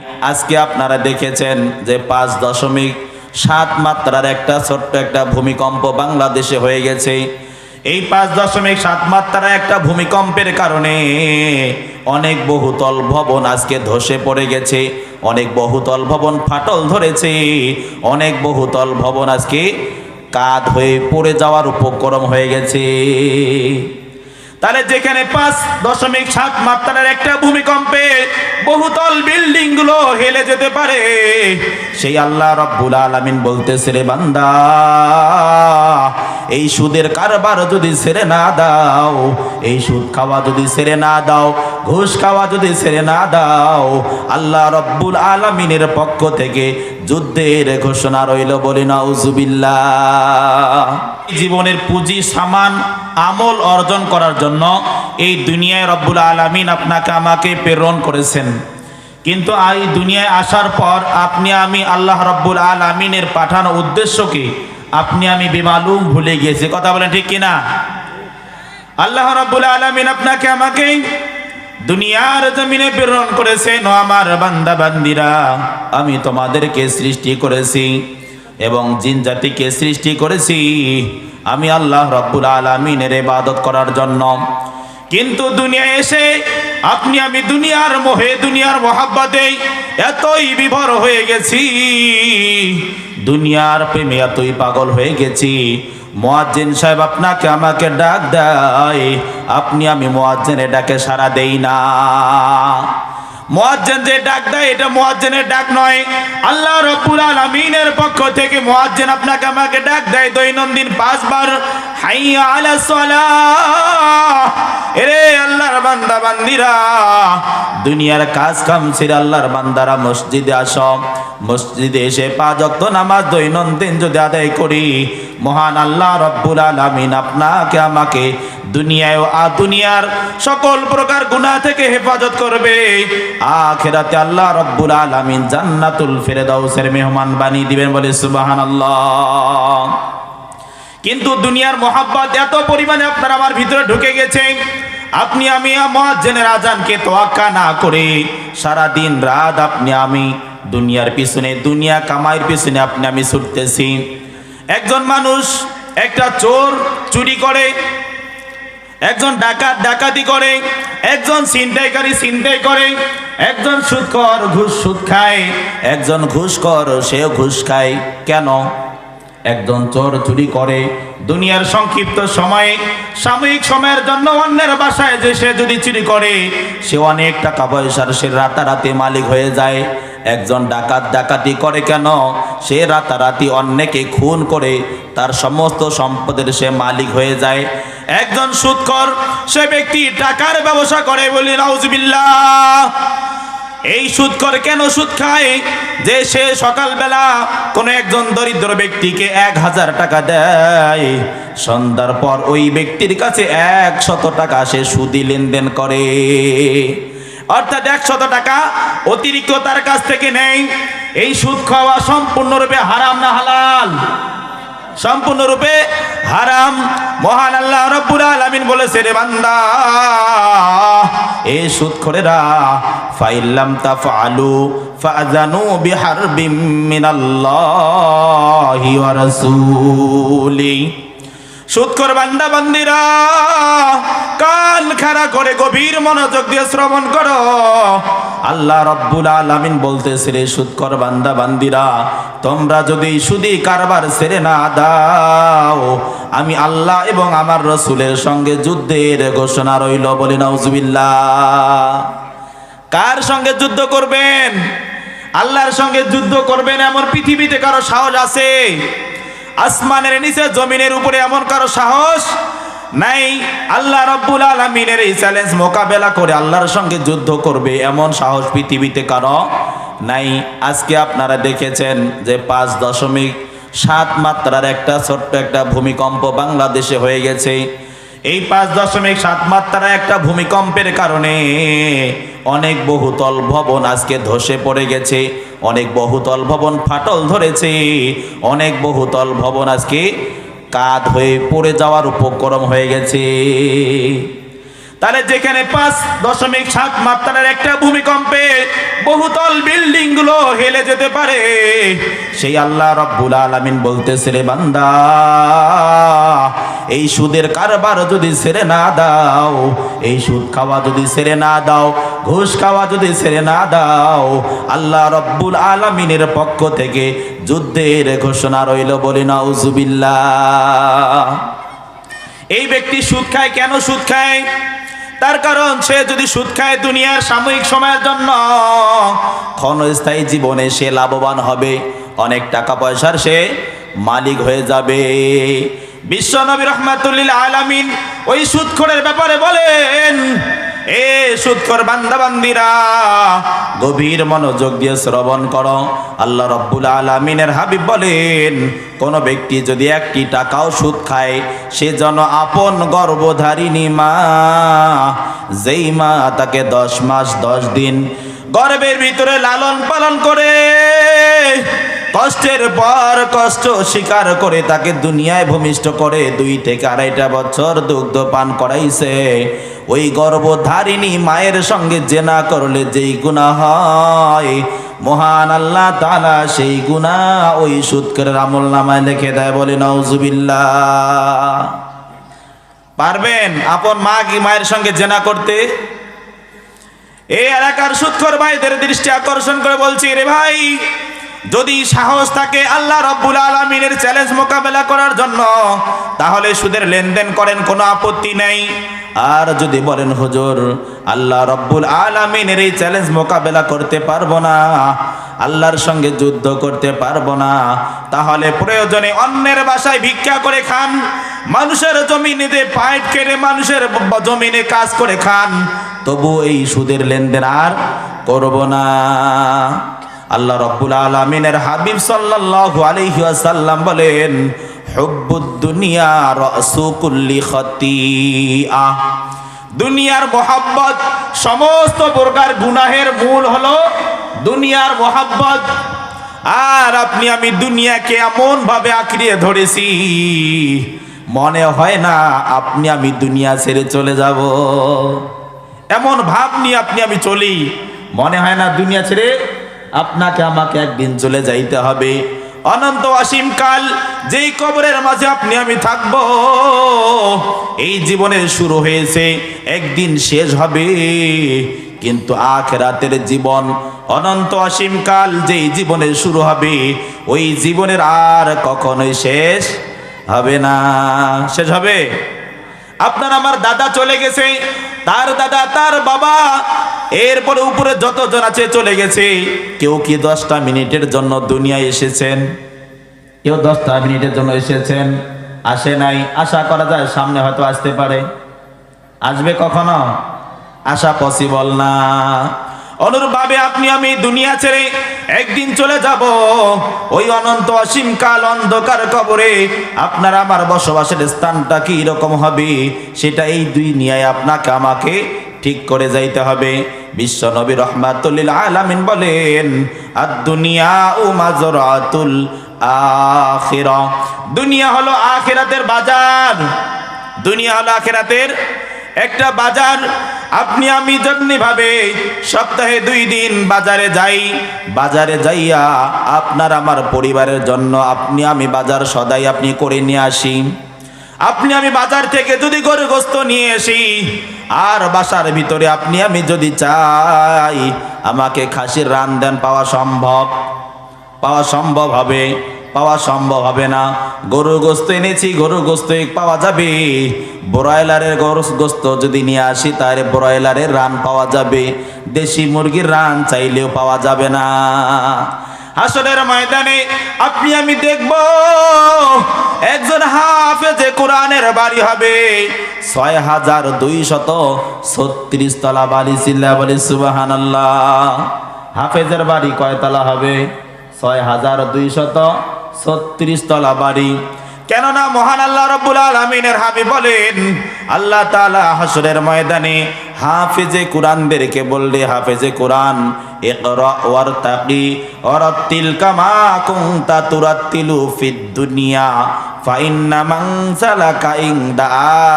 আজকে আপনারা দেখেছেন যে পাঁচ দশমিক সাত মাত্রার একটা ছোট্ট একটা ভূমিকম্প বাংলাদেশে হয়ে গেছে। এই পাঁচ দশমিক সাত মাত্রার একটা ভূমিকম্পের কারণে অনেক বহুতল ভবন আজকে ধসে পড়ে গেছে, অনেক বহুতল ভবন ফাটল ধরেছে, অনেক বহুতল ভবন আজকে কাত হয়ে পড়ে যাওয়ার উপক্রম হয়ে গেছে। তাহলে যেখানে পাঁচ দশমিক সাত মাত্রার একটা ভূমিকম্পে বহুতল বিল্ডিংগুলো হেলে যেতে পারে। সেই আল্লাহ রব্বুল আলামিন বলতেছে রে বান্দা এই সুদের কারবার যদি ছেড়ে না দাও এই সুদ খাওয়া যদি ছেড়ে না দাও ঘুষ খাওয়া যদি ছেড়ে না দাও আল্লাহ রব্বুল আলামিনের পক্ষ থেকে যুদ্ধের ঘোষণা রইল বলে নাউজুবিল্লাহ। জীবনের পুঁজি সামান আমল অর্জন করার জন্য এই দুনিয়ায় রব্বুল আলামিন আপনাকে আমাকে প্রেরণ করেছেন। কিন্তু এই দুনিয়ায় আসার পর আপনি আমি আল্লাহ রব্বুল আলামিনের পাঠানো উদ্দেশ্যকে আপনি আমি বেমালুম ভুলে গিয়েছি। কথা বলেন ঠিক কিনা? আল্লাহ রব্বুল আলামিন আপনাকে আমাকে দুনিয়ার জমিনে প্রেরণ করেছেন আমার বান্দা বান্দিরা আমি তোমাদেরকে সৃষ্টি করেছি এবং জিন জাতিকে সৃষ্টি করেছি। আমি আল্লাহ রব্বুল আলমিনের ইবাদত করার জন্য কিন্তু দুনিয়া এসে আপনি, আমি দুনিয়ার মোহে, দুনিয়ার মহাব্বাতে এতই বিভর হয়ে গেছি। দুনিয়ার প্রেমে এতই পাগল হয়ে গেছি। মোয়াজ্জিন সাহেব আপনাকে আমাকে ডাক দেয়, আপনি, আমি মোয়াজ্জেনের ডাকে সারা দেই না। মুয়াজ্জিন যে ডাক দেয়, এটা মুয়াজ্জিনের ডাক নয়। আল্লাহ রাব্বুল আলামিনের পক্ষ থেকে মুয়াজ্জিন আপনাকে আমাকে ডাক দেয়, দৈনন্দিন পাঁচবার, হাইয়া আলা সালাহ বান্দিরা, দুনিয়ার কাজ কাম আল্লাহর বান্দারা মসজিদে আসো। মসজিদে এসে নামাজ দৈনন্দিন যদি আদায় করি, মহান আল্লাহ রব্বুল আপনাকে, আমাকে দুনিয়ায় দুনিয়ার সকল প্রকার গুনাহ থেকে হেফাজত করবে। আখেরাতে আল্লাহ রব্বুল আলামিন জান্নাতুল ফেরদাউসের মেহমান বানিয়ে দিবেন বলে সুবহানাল্লাহ। কিন্তু দুনিয়ার মোহাব্বত এত পরিমাণে আপনার আমার ভিতরে ঢুকে গেছে। আপনি আমি মহাজ্জেনের আজানকে তোয়াক্কা না করে সারা দিন রাত আপনি আমি দুনিয়ার পিছনে, দুনিয়া কামাইয়ের পিছনে আপনি আমি ছুটতেছি। একজন মানুষ একটা চোর চুরি করে, একজন ডাকাত ডাকাতি করে, একজন ছিনতাইকারী ছিনতাই করে, একজন সুদকর ঘুষ সুদ খায়, একজন ঘুষকর সেও ঘুষ খায়। কেন? একজন চোর চুরি করে। দুনিয়ার সংক্ষিপ্ত সময়ে, সাময়িক সময়ের জন্য অন্যের বাসায় যে সে যদি চুরি করে, সে অনেক টাকা পয়সার সে রাতারাতি মালিক হয়ে যায়। একজন ডাকাত ডাকাতি করে কেন? সে রাতারাতি অন্যকে খুন করে, তার সমস্ত সম্পদের সে মালিক হয়ে যায়। একজন সুদকর সে ব্যক্তি টাকার ব্যবসা করে বলি, নাউজবিল্লাহ। এই সুদ করে কেন সুদ খায়? যে সে সকালবেলা কোনো একজন দরিদ্র ব্যক্তিকে এক হাজার টাকা দেয়, সন্ধ্যার পর ওই ব্যক্তির কাছে এক শত টাকা সে সুদি লেনদেন করে। অর্থাৎ একশত টাকা অতিরিক্ত তার কাছ থেকে নেই এই সুদ খাওয়া সম্পূর্ণরূপে হারাম না হালাল। সম্পূর্ণরূপে হারাম। মহান আল্লাহ রব্বুল আলামিন বলেছে, রে বান্দা এ সুদখোরেরা ফাইল্লাম তাফআলু ফাযানু বিহারবিম মিনাল্লাহি ওয়া রাসূলি। সুদখোর বান্দা, বান্দিরা, কান খাড়া করে গভীর মনোযোগ দিয়ে শ্রবণ করো। আল্লাহ রব্বুল আলামিন বলতেছে, রে সুদকর বান্দা, বান্দিরা, তোমরা যদি সুদি কারবার ছেড়ে না দাও, আমি আল্লাহ এবং আমার রসুলের সঙ্গে যুদ্ধের ঘোষণা রইল বলে নাউজুবিল্লাহ। কার সঙ্গে যুদ্ধ করবেন? আল্লাহর সঙ্গে যুদ্ধ করবেন এমন পৃথিবীতে কারও সাহস আছে? আসমানের নিচে, জমিনের উপরে এমন কারও সাহস? নাই। আল্লাহ রব্বুল আলমিনের এই চ্যালেঞ্জ মোকাবেলা করে আল্লাহর সঙ্গে যুদ্ধ করবে এমন সাহস পৃথিবীতে কারও নাই। আজকে আপনারা দেখেছেন যে পাঁচ দশমিক সাত মাত্রার একটা ছোট্ট একটা ভূমিকম্প বাংলাদেশে হয়ে গেছে। এই পাঁচ দশমিক সাত মাত্রার একটা ভূমিকম্পের কারণে অনেক বহুতল ভবন আজকে ধসে পড়ে গেছে, অনেক বহুতল ভবন ফাটল ধরেছে, অনেক বহুতল ভবন আজকে কাত হয়ে পড়ে যাওয়ার উপক্রম হয়ে গেছে। তাহলে যেখানে পাঁচ দশমিক সাত মাত্রার একটা ভূমিকম্পে বহুতল বিল্ডিংগুলো হেলে যেতে পারে, সেই আল্লাহ রব্বুল আলামিন বলতেছে, রে বান্দা, এই সুদের কারবার যদি ছেড়ে না দাও, এই সুদ খাওয়া যদি ছেড়ে না দাও, ঘুষ খাওয়া যদি ছেড়ে না দাও, আল্লাহ রব্বুল আলামিনের পক্ষ থেকে যুদ্ধের ঘোষণা রইল বলি না উজুবিল্লাহ এই ব্যক্তি সুদ খায়, কেন সুদ খায়? তার কারণ সে যদি সুদ খায় দুনিয়ার সাময়িক সময়ের জন্য, ক্ষণস্থায়ী জীবনে সে লাভবান হবে। অনেক টাকা পয়সার সে মালিক হয়ে যাবে। বিশ্ব নবী রহমাতুল্লিল আলামিন ওই সুদখোরের ব্যাপারে বলেন, এ সুদখোর বান্দাবান্দিরা গভীর মনোযোগ দিয়ে শ্রবণ করো। আল্লাহ রব্বুল আলামিনের হাবিব বলেন, কোন ব্যক্তি যদি একটি টাকাও সুদ খায়, সে যেন আপন গর্ভধারিণী মা, যেই মা তাকে দশ মাস দশ দিন গর্বের ভিতরে লালন পালন করে। কষ্টের পর কষ্ট স্বীকার করে তাকে দুনিয়ায় ভূমিষ্ঠ করে দুই থেকে আড়াইটা বছর দুগ্ধ পান করাইছে। ওই গর্ভধারিণী মায়ের সঙ্গে জেনা করলে যেই গুণা হয়, মহান আল্লাহ তালা সেই গুণা ওই সুৎকের আমল নামায় লিখে দেয় বলে নজুবিল্লাহ পারবেন আপন মা কি মায়ের সঙ্গে জেনা করতে? এই এলাকার সুৎখর ভাইদের দৃষ্টি আকর্ষণ করে বলছি, রে ভাই যদি সাহস থাকে আল্লাহ রব্বুল আলমিনের চ্যালেঞ্জ মোকাবেলা করার জন্য, তাহলে সুদের লেনদেন করেন, কোনো আপত্তি নেই। আর যদি বলেন, হুজুর, আল্লাহ রব্বুল আলমিনের এই চ্যালেঞ্জ মোকাবেলা করতে পারব না, আল্লাহর সঙ্গে যুদ্ধ করতে পারব না, তাহলে প্রয়োজনে অন্যের বাসায় ভিক্ষা করে খান, মানুষের জমিনে পাইপ কেটে মানুষের জমিনে কাজ করে খান, তবু এই সুদের লেনদেন আর করব না। আল্লাহ রব্বুল আলমিনের হাবিব সাল্লাল্লাহু আলাইহি ওয়াসাল্লাম বলেন, হুব্বুদ দুনিয়া রাসু কুল্লি খতিআ। দুনিয়ার মোহাব্বত, সমস্ত প্রকার গুনাহের মূল হলো দুনিয়ার মোহাব্বত। আর আপনি, আমি দুনিয়াকে এমন ভাবে আঁকড়িয়ে ধরেছি, মনে হয় না আপনি, আমি দুনিয়া ছেড়ে চলে যাব। এমন ভাব নিয়ে আপনি, আমি চলি, মনে হয় না দুনিয়া ছেড়ে আপনাকে আমাকে একদিন চলে যাইতে হবে। অনন্ত অসীম কাল, যেই কবরের মাঝে আপনি আমি থাকব, এই জীবনের শুরু হয়েছে, একদিন শেষ হবে। কিন্তু আখেরাতের জীবন, অনন্ত অসীম কাল, যেই জীবনের শুরু হবে, ওই জীবনের আর কখনোই শেষ হবে না। শেষ হবে? আপনার আমার দাদা চলে গেছে, তার দাদা, তার বাবা এরপরে উপরে যতজন আছে চলে গেছে, কেউ কি দশটা মিনিটের জন্য দুনিয়ায় এসেছেন? কেউ দশটা মিনিটের জন্য এসেছেন? আসে নাই, আশা করা যায় সামনে হয়তো আসতে পারে। আসবে কখনো? আসা পসিবল না। অনুরূপভাবে আপনি আমি দুনিয়া ছেড়ে একদিন চলে যাব। ওই অনন্ত অসীম কাল অন্ধকার কবরে আপনার আমার বসবাসের স্থানটা কি রকম হবে, সেটা এই দুই নিয়ে আপনাকে, আমাকে ঠিক করে যাইতে হবে। বিশ্ব নবী রহমাতুল্লিল আলামিন বলেন আর দুনিয়া ও মাজরাতুল আখিরা। দুনিয়া হলো আখিরাতের বাজার। দুনিয়া হলো আখিরাতের একটা বাজার। আপনি, আমি যেমনি ভাবে সপ্তাহে দুই দিন বাজারে যাই, বাজারে যাইয়া আপনার, আমার পরিবারের জন্য আপনি, আমি বাজার সদাই আপনি করে নিয়ে আসি। আপনি আমি বাজার থেকে যদি গরু গোস্ত নিয়ে আসি, আর বাসার ভিতরে আপনি আমি যদি চাই, আমাকে খাসির রান দেন, পাওয়া সম্ভব। পাওয়া সম্ভব হবে, পাওয়া সম্ভব হবে না। গরু গোস্ত এনেছি, গরু গোস্ত পাওয়া যাবে। ব্রয়লারের গরু গোস্ত যদি নিয়ে আসি, তাহলে ব্রয়লারের রান পাওয়া যাবে। দেশি মুরগির রান চাইলেও পাওয়া যাবে না। হাসনের ময়দানে আপনি, আমি দেখব একজন হাফেজে কোরআনের বাড়ি হবে। ছয় হাজার দুই শত ছত্রিশ তলা বাড়ি চিল্লা বলি সুবাহান হাফেজের বাড়ি কয়তলা হবে? ছয় হাজার দুই শত ছত্রিশ তলা বাড়ি। কেননা মহান আল্লাহ রব্বুল আলমিনের হাবি বলেন, আল্লাহ তাআলা হাসরের ময়দানে হাফেজে কোরআনদেরকে বললে, হাফেজে কোরআন দুনিয়া ফাইন্না মান সালাকা ইনদা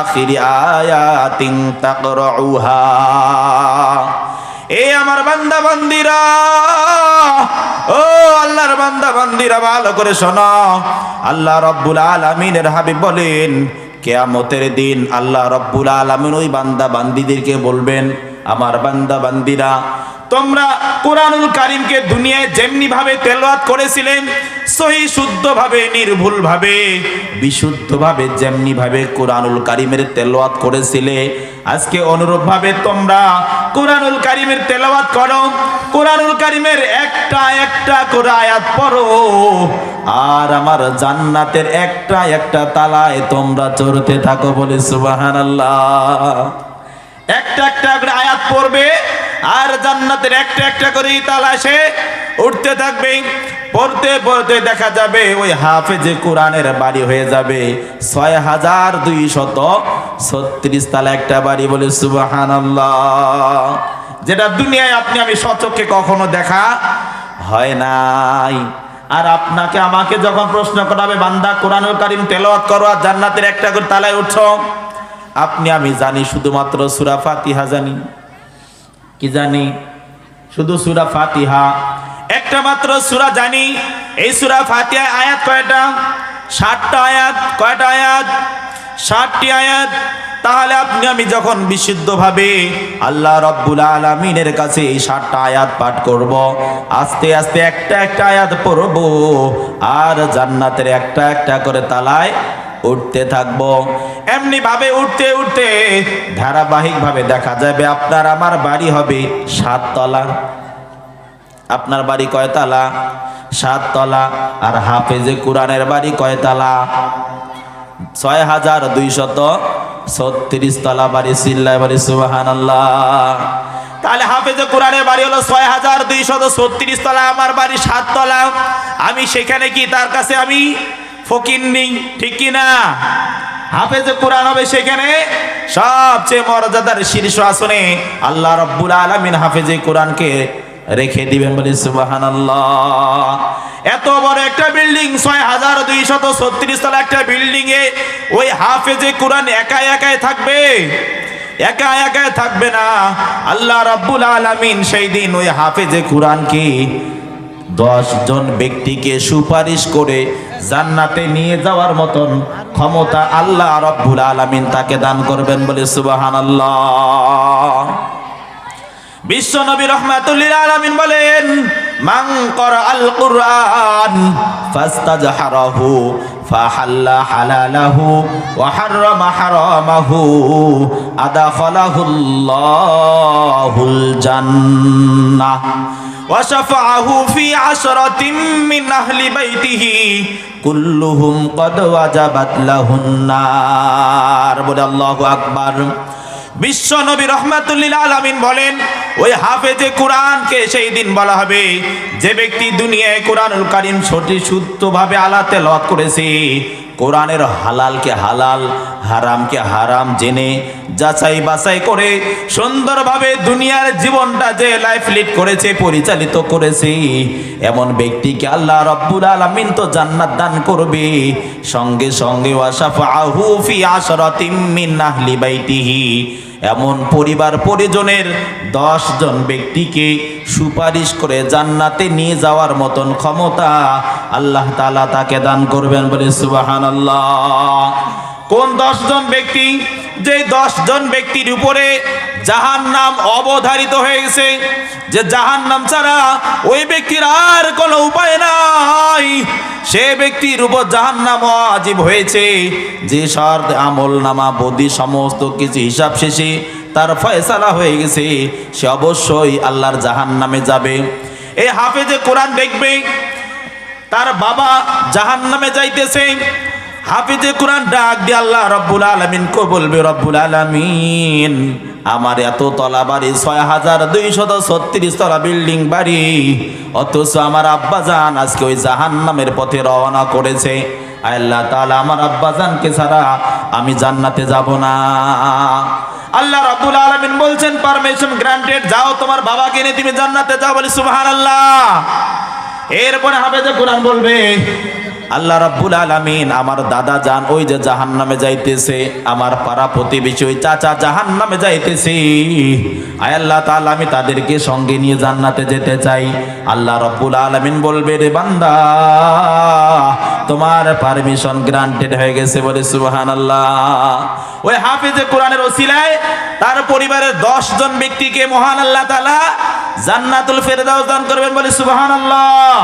আখিরি আয়াতিন তাকরাউহা। এ আমার বান্দা বান্দিরা, ও আল্লাহর বান্দা বান্দিরা, ভালো করে শোনো। আল্লাহ রব্বুল আলামিনের হাবিব বলেন, কেয়ামতের দিন আল্লাহ রব্বুল আলামিন ওই বান্দা বান্দিদেরকে বলবেন আমার বান্দা, বান্দিরা, তোমরা কোরআনুল কারিমকে দুনিয়ায় যেমনি ভাবে তেলাওয়াত করেছিলেন, সহি শুদ্ধ ভাবে নির্ভুল ভাবে বিশুদ্ধ ভাবে যেমনি ভাবে কোরআনুল কারিমের তেলাওয়াত করেছিলে, আজকে অনুরূপ ভাবে তোমরা কোরআনুল কারিমের তেলাওয়াত করো, কোরআনুল কারিমের একটা একটা করে আয়াত পড়ো, আর আমার জান্নাতের একটা একটা তালায় তোমরা চড়তে থাকো বলে সুবহানাল্লাহ। একটা একটা করে আয়াত পড়বে, আর জান্নাতের একটা একটা করে তালাশে উঠতে থাকবে, পড়তে পড়তে দেখা যাবে ওই হাফেজে কোরআনের বাড়ি হয়ে যাবে। ছয় হাজার দুই শত ছত্রিশ তালা একটা বাড়ি বলে সুবাহান যেটা দুনিয়ায় আপনি, আমি সচক্ষে কখনো দেখা হয় নাই। আর আপনাকে আমাকে যখন প্রশ্ন করাবে, বান্দা কোরআনুল কারিম তেলাওয়াত করো, আর জান্নাতের একটা করে তালায় উঠছো আপনি, আমি জানি শুধুমাত্র সুরা ফাতিহা জানি। কি জানি? শুধু সুরা ফাতিহা। একটা মাত্র সুরা জানি। এই সুরা ফাতিহা আয়াত কয়টা? ষাটটা আয়াত। কয়টা আয়াত? ষাটটি আয়াত। তাহলে আপনি, আমি যখন বিশুদ্ধভাবে আল্লাহ রব্বুল আলমিনের কাছে এই ষাটটা আয়াত পাঠ করব, আস্তে আস্তে একটা একটা আয়াত পড়ব, আর জান্নাতের একটা একটা করে তালায় উঠতে থাকব। এমনি ভাবে উঠতে উঠতে ধারাবাহিক ভাবে দেখা যাবে আপনার আমার বাড়ি হবে সাততলা। আপনার বাড়ি কয়তলা? সাততলা। আর হাফেজে কোরআনের বাড়ি কয়তলা? ছয় হাজার দুইশত ছত্রিশ তলা বাড়ি সিল্লায় বাড়ি সুবাহান তাহলে হাফেজে কোরআনের বাড়ি হলো ছয় হাজার দুইশত ছত্রিশ তলা আমার বাড়ি সাত তলা আমি সেখানে কি তার কাছে আমি ফকির নেই, ঠিক কি না হাফেজে কোরআন হবে সেখানে। সবচেয়ে মর্যাদার শীর্ষ আসনে আল্লাহ রব্বুল আলমিন হাফেজে কোরআনকে রেখে দিবেন বলে সুবাহান এত বড় একটা বিল্ডিং ছয় হাজার দুইশত ছত্রিশ তলা একটা বিল্ডিং এ ওই হাফেজে কোরআন একা একাই থাকবে। একা একাই থাকবে না। আল্লাহ রব্বুল আলমিন সেই দিন ওই হাফেজে কোরআনকে জন ব্যক্তিকে সুপারিশ করে জান্নাতে নিয়ে যাওয়ার মতন ক্ষমতা আল্লাহ রব্বুল আলমিন তাকে দান করবেন বলে সুবাহান বিশ্ব নবী রহমাতুল্লিল আলমিন বলেন মাং আল কুরআন ফাস্তাজহারাহু ফাহাল্লা হালালাহু ওয়া হাররামা হারামাহু আদাখালাহুল্লাহুল জান্নাহ। وشفعه في عشرة من أهل بيته كلهم قد وجبت له النار বলে আল্লাহু আকবার বিশ্ব নবী রহমাতুল্লিল আলামিন বলেন ওই হাফেজে কোরআনকে সেই দিন বলা হবে, যে ব্যক্তি দুনিয়ায় কোরআনুল কারিম সঠিক, শুদ্ধভাবে আলা তেলাওয়াত করেছে, কোরআনের হালালকে হালাল, হারামকে হারাম জেনে যাচাই বাছাই করে, সুন্দরভাবে দুনিয়ার জীবনটা যে লাইফ লিড করেছে, পরিচালিত করেছে, এমন ব্যক্তিকে আল্লাহ রব্বুল আলামিন তো জান্নাত দান করবে। সঙ্গে সঙ্গে ওয়াসাফাহু ফি আশরাতিম মিন আহলি বাইতিহি। এমন পরিবার পরিজনের জন ব্যক্তিকে সুপারিশ করে জান্নাতে নিয়ে যাওয়ার মতন ক্ষমতা আল্লাহ তালা তাকে দান করবেন বলে সুবাহান আল্লাহ কোন দশ জন ব্যক্তি যে জন ব্যক্তির উপরে জাহান নাম অবধারিত হয়ে গেছে যে জাহান নাম ছাড়া ওই ব্যক্তির আর কোনো উপায় নাই। সে ব্যক্তির উপর জাহান নাম আজীব হয়েছে, যে সর আমল নামা বদি সমস্ত কিছু হিসাব শেষে তার ফয়সালা হয়ে গেছে, সে অবশ্যই আল্লাহর জাহান নামে যাবে। এই হাফেজে কোরআন দেখবে, তার বাবা জাহান নামে যাইতেছে হাফিজে কোরআন ডাক দিয়ে আল্লাহ রব্বুল আলমিন কো বলবে, রব্বুল আলমিন, আমার এত তলা বাড়ি ছয় হাজার দুইশত ছত্রিশ তলা বিল্ডিং বাড়ি, অথচ আমার আব্বাজান আজকে ওই জাহান নামের পথে রওনা করেছে। আল্লাহ তাআলা, আমার আব্বাজানকে ছাড়া আমি জান্নাতে যাব না। আল্লাহ রাব্বুল আলামিন বলছেন পারমিশন গ্রান্টেড যাও তোমার বাবাকে নিয়ে তুমি জান্নাতে যাও। বলি, সুবহানাল্লাহ। এরপরে হাফেজে কোরআন বলবে আল্লাহ রাব্বুল আলামিন আমার দাদা যান ওই যে জাহান নামে যাইতেছে, আমার পাড়া প্রতিবেশী ওই চাচা জাহান নামে যাইতেছে। আয় আল্লাহ তাআলা, আমি তাদেরকে সঙ্গে নিয়ে জান্নাতে যেতে চাই। আল্লাহ রাব্বুল আলামিন বলবে, রে বান্দা, তোমার পারমিশন গ্রান্টেড হয়ে গেছে বলে সুবহানাল্লাহ। ওই হাফেজে কোরআনের ওসিলায় তার পরিবারের দশ জন ব্যক্তিকে মহান আল্লাহ তাআলা জান্নাতুল ফেরদাউস দান করবেন বলে সুবহানাল্লাহ।